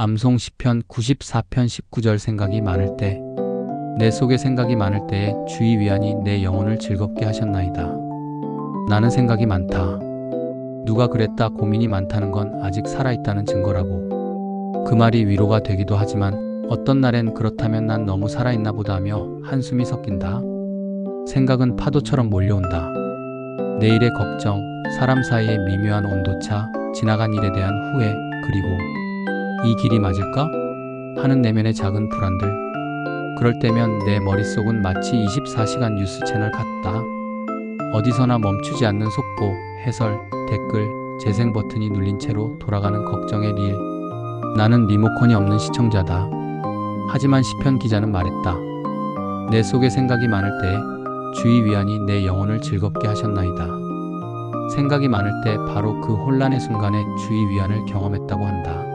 암송 시편 94편 19절 생각이 많을 때 내 속에 생각이 많을 때에 주의 위안이 내 영혼을 즐겁게 하셨나이다. 나는 생각이 많다. 누가 그랬다 고민이 많다는 건 아직 살아있다는 증거라고. 그 말이 위로가 되기도 하지만 어떤 날엔 그렇다면 난 너무 살아있나 보다 하며 한숨이 섞인다. 생각은 파도처럼 몰려온다. 내일의 걱정, 사람 사이의 미묘한 온도차, 지나간 일에 대한 후회, 그리고 이 길이 맞을까? 하는 내면의 작은 불안들. 그럴 때면 내 머릿속은 마치 24시간 뉴스 채널 같다. 어디서나 멈추지 않는 속보, 해설, 댓글, 재생 버튼이 눌린 채로 돌아가는 걱정의 릴. 나는 리모컨이 없는 시청자다. 하지만 시편 기자는 말했다. 내 속에 생각이 많을 때에 주의 위안이 내 영혼을 즐겁게 하셨나이다. 생각이 많을 때 바로 그 혼란의 순간에 주의 위안을 경험했다고 한다.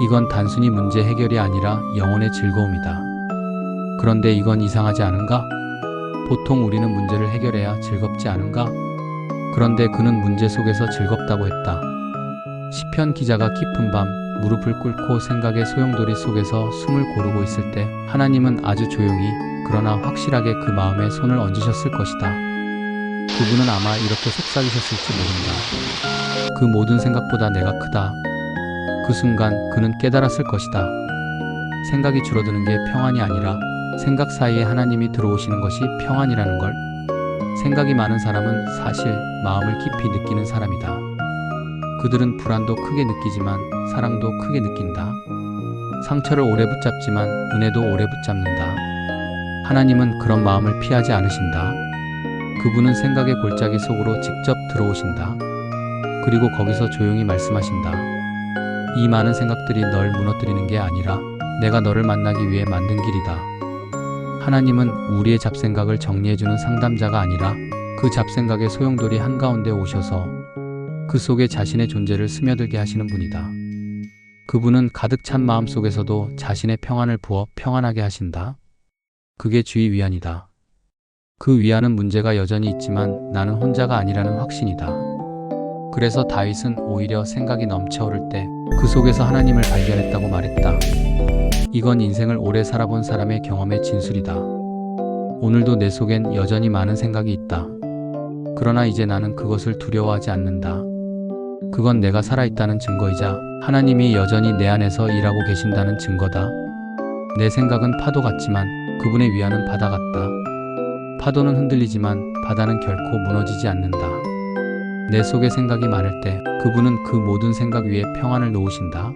이건 단순히 문제 해결이 아니라 영혼의 즐거움이다. 그런데 이건 이상하지 않은가? 보통 우리는 문제를 해결해야 즐겁지 않은가? 그런데 그는 문제 속에서 즐겁다고 했다. 시편 기자가 깊은 밤 무릎을 꿇고 생각의 소용돌이 속에서 숨을 고르고 있을 때 하나님은 아주 조용히 그러나 확실하게 그 마음에 손을 얹으셨을 것이다. 그분은 아마 이렇게 속삭이셨을지 모른다. 그 모든 생각보다 내가 크다. 그 순간 그는 깨달았을 것이다. 생각이 줄어드는 게 평안이 아니라 생각 사이에 하나님이 들어오시는 것이 평안이라는 걸. 생각이 많은 사람은 사실 마음을 깊이 느끼는 사람이다. 그들은 불안도 크게 느끼지만 사랑도 크게 느낀다. 상처를 오래 붙잡지만 은혜도 오래 붙잡는다. 하나님은 그런 마음을 피하지 않으신다. 그분은 생각의 골짜기 속으로 직접 들어오신다. 그리고 거기서 조용히 말씀하신다. 이 많은 생각들이 널 무너뜨리는 게 아니라 내가 너를 만나기 위해 만든 길이다. 하나님은 우리의 잡생각을 정리해주는 상담자가 아니라 그 잡생각의 소용돌이 한가운데 오셔서 그 속에 자신의 존재를 스며들게 하시는 분이다. 그분은 가득 찬 마음 속에서도 자신의 평안을 부어 평안하게 하신다. 그게 주의 위안이다. 그 위안은 문제가 여전히 있지만 나는 혼자가 아니라는 확신이다. 그래서 다윗은 오히려 생각이 넘쳐오를 때 그 속에서 하나님을 발견했다고 말했다. 이건 인생을 오래 살아본 사람의 경험의 진술이다. 오늘도 내 속엔 여전히 많은 생각이 있다. 그러나 이제 나는 그것을 두려워하지 않는다. 그건 내가 살아있다는 증거이자 하나님이 여전히 내 안에서 일하고 계신다는 증거다. 내 생각은 파도 같지만 그분의 위안은 바다 같다. 파도는 흔들리지만 바다는 결코 무너지지 않는다. 내 속에 생각이 많을 때 그분은 그 모든 생각 위에 평안을 놓으신다.